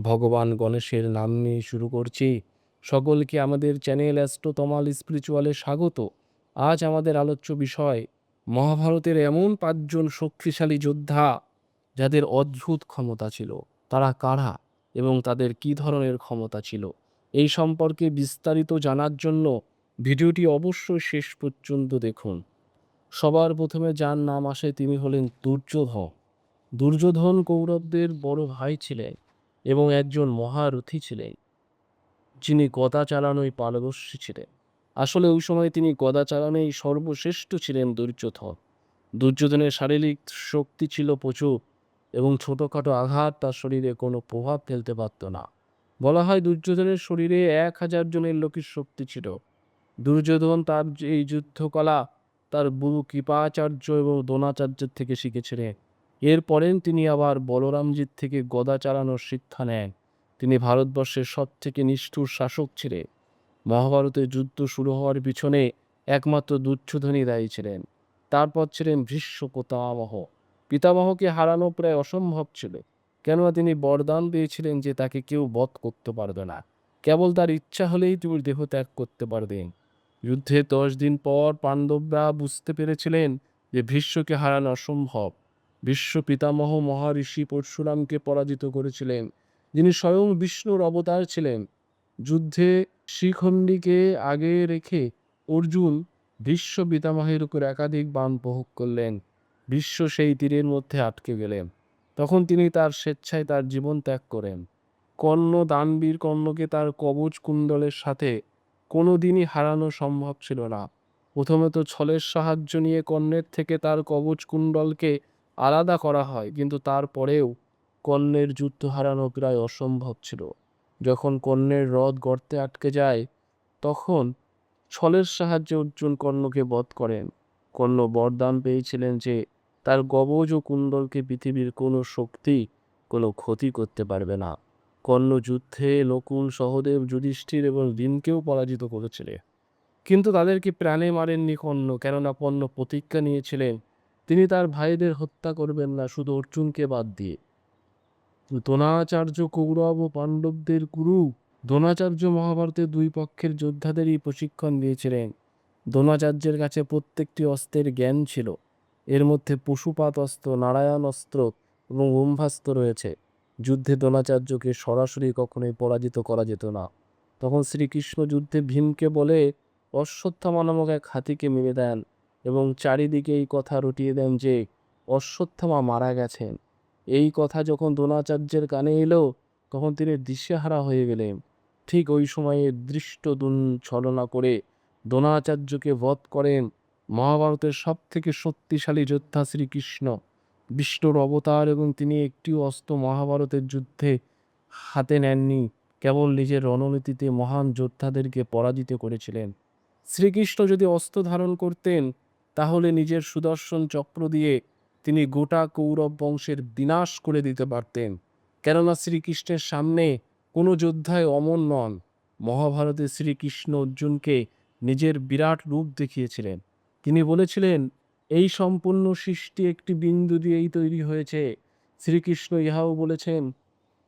ভগবান গণেশের নাম নিয়ে শুরু করছি। সকলকে আমাদের চ্যানেল অ্যাস্ট্রো তমাল স্পিরিচুয়ালে স্বাগত। আজ আমাদের আলোচ্য বিষয়, মহাভারতের এমন পাঁচজন শক্তিশালী যোদ্ধা যাদের অদ্ভুত ক্ষমতা ছিল। তারা কারা এবং তাদের কী ধরনের ক্ষমতা ছিল? এই সম্পর্কে বিস্তারিত জানার জন্য ভিডিওটি অবশ্যই শেষ পর্যন্ত দেখুন। সবার প্রথমে যার নাম আসে তিনি হলেন দুর্যোধন। দুর্যোধন কৌরবদের বড় ভাই ছিলেন। এবং একজন মহারথী ছিলেন, যিনি গদা চালানোয় পারদর্শী ছিলেন। আসলে ওই সময় তিনি গদা চালানোয় সর্বশ্রেষ্ঠ ছিলেন দুর্যোধন। দুর্যোধনের শারীরিক শক্তি ছিল প্রচুর এবং ছোটোখাটো আঘাত তার শরীরে কোনো প্রভাব ফেলতে পারত না। বলা হয় দুর্যোধনের শরীরে এক হাজার জনের লোকের শক্তি ছিল। দুর্যোধন তার এই যুদ্ধকলা তার গুরু কৃপাচার্য এবং দ্রোণাচার্যের থেকে শিখেছিলেন। এরপরেন তিনি আবার বলরামজির থেকে গদা চালানোর শিক্ষা নেন। তিনি ভারতবর্ষের সব থেকে নিষ্ঠুর শাসক ছিলেন। মহাভারতে যুদ্ধ শুরু হওয়ার পিছনে একমাত্র দুর্যোধনই দায়ী ছিলেন। তারপর ছিলেন ভীষ্ম পিতামহ পিতামহকে হারানো প্রায় অসম্ভব ছিল। কেননা তিনি বরদান পেয়েছিলেন যে তাকে কেউ বধ করতে পারবে না। কেবল তার ইচ্ছা হলেই তিনি দেহ ত্যাগ করতে পারবেন। যুদ্ধের দশ দিন পর পাণ্ডবরা বুঝতে পেরেছিলেন যে ভীষ্মকে হারানো অসম্ভব। বিশ্ব পিতামহ মহারিষি পরশুরামকে পরাজিত করেছিলেন। যিনি স্বয়ং বিষ্ণুর অবতার ছিলেন। যুদ্ধে শ্রীখণ্ডীকে আগে রেখে অর্জুন বিশ্ব পিতামহের উপর একাধিক বাণ প্রয়োগ করলেন। বিশ্ব সেই তীরের মধ্যে আটকে গেলেন। তখন তিনি তার স্বেচ্ছায় তার জীবন ত্যাগ করেন। কর্ণ দানবীর কর্ণকে তার কবচ কুণ্ডলের সাথে কোনো দিনই হারানো সম্ভব ছিল না। প্রথমে তো ছলের সাহায্য নিয়ে কর্ণের থেকে তার কবচ কুণ্ডলকে আলাদা করা হয়, কিন্তু তারপরেও কর্ণের যুদ্ধ হারানো প্রায় অসম্ভব ছিল। যখন কর্ণের রথ গর্তে আটকে যায়, তখন ছলের সাহায্যে অর্জুন কর্ণকে বধ করেন। কর্ণ বরদান পেয়েছিলেন যে, তার গবজ ও কুণ্ডলকে পৃথিবীর কোনো শক্তি, কোনো ক্ষতি করতে পারবে না। কর্ণ যুদ্ধে নকুল সহদেব, যুধিষ্ঠির এবং ভীমকেও পরাজিত করেছিলেন। কিন্তু তাদেরকে প্রাণে মারেননি কর্ণ, কেননা কর্ণ প্রতিজ্ঞা নিয়েছিলেন তিনি তার ভাইদের হত্যা করবেন না, শুধু অর্জুনকে বাদ দিয়ে। দ্রোণাচার্য কৌরব ও পাণ্ডবদের গুরু দ্রোণাচার্য মহাভারতে দুই পক্ষের যোদ্ধাদেরই প্রশিক্ষণ দিয়েছিলেন। দ্রোণাচার্যের কাছে প্রত্যেকটি অস্ত্রের জ্ঞান ছিল। এর মধ্যে পশুপাত অস্ত্র, নারায়ণ অস্ত্র এবং ব্রহ্মাস্ত্র রয়েছে। যুদ্ধে দ্রোণাচার্যকে সরাসরি কখনোই পরাজিত করা যেত না। তখন শ্রীকৃষ্ণ যুদ্ধে ভীমকে বলে অশ্বত্থামা নামক এক হাতিকে মেরে দেন। এবং চারিদিকে এই কথা রটিয়ে দেন যে, অশ্বত্থামা মারা গেছেন। এই কথা যখন দ্রোণাচার্যের কানে এলো, তখন তিনি দিশেহারা হয়ে গেলেন। ঠিক ওই সময়ে দৃষ্ট দুন ছলনা করে দ্রোণাচার্যকে বধ করেন মহাভারতের সব থেকে শক্তিশালী যোদ্ধা শ্রীকৃষ্ণ। বিষ্ণুর অবতার এবং তিনি একটি অস্ত্র মহাভারতের যুদ্ধে হাতে নেননি, কেবল নিজের রণনীতিতে মহান যোদ্ধাদেরকে পরাজিত করেছিলেন। শ্রীকৃষ্ণ যদি অস্ত্র ধারণ করতেন তাহলে নিজের সুদর্শন চক্র দিয়ে তিনি গোটা কৌরব বংশের বিনাশ করে দিতে পারতেন। কেননা শ্রীকৃষ্ণের সামনে কোনো যোদ্ধায় অমর নন। মহাভারতে শ্রীকৃষ্ণ অর্জুনকে নিজের বিরাট রূপ দেখিয়েছিলেন। তিনি বলেছিলেন, এই সম্পূর্ণ সৃষ্টি একটি বিন্দু দিয়েই তৈরি হয়েছে। শ্রীকৃষ্ণ ইহাও বলেছেন,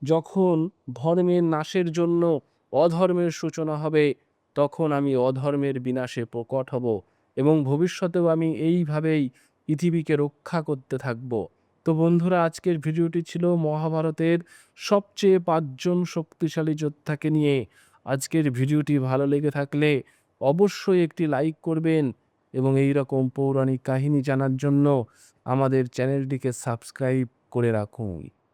যখন ধর্মের নাশের জন্য অধর্মের সূচনা হবে, তখন আমি অধর্মের বিনাশে প্রকট হব। এবং ভবিষ্যতেও আমি এইভাবেই পৃথিবীকে রক্ষা করতে থাকব। তো বন্ধুরা, আজকের ভিডিওটি ছিল মহাভারতের সবচেয়ে পাঁচজন শক্তিশালী যোদ্ধাকে নিয়ে। আজকের ভিডিওটি ভালো লেগে থাকলে অবশ্যই একটি লাইক করবেন এবং এই রকম পৌরাণিক কাহিনী জানার জন্য আমাদের চ্যানেলটিকে সাবস্ক্রাইব করে রাখুন।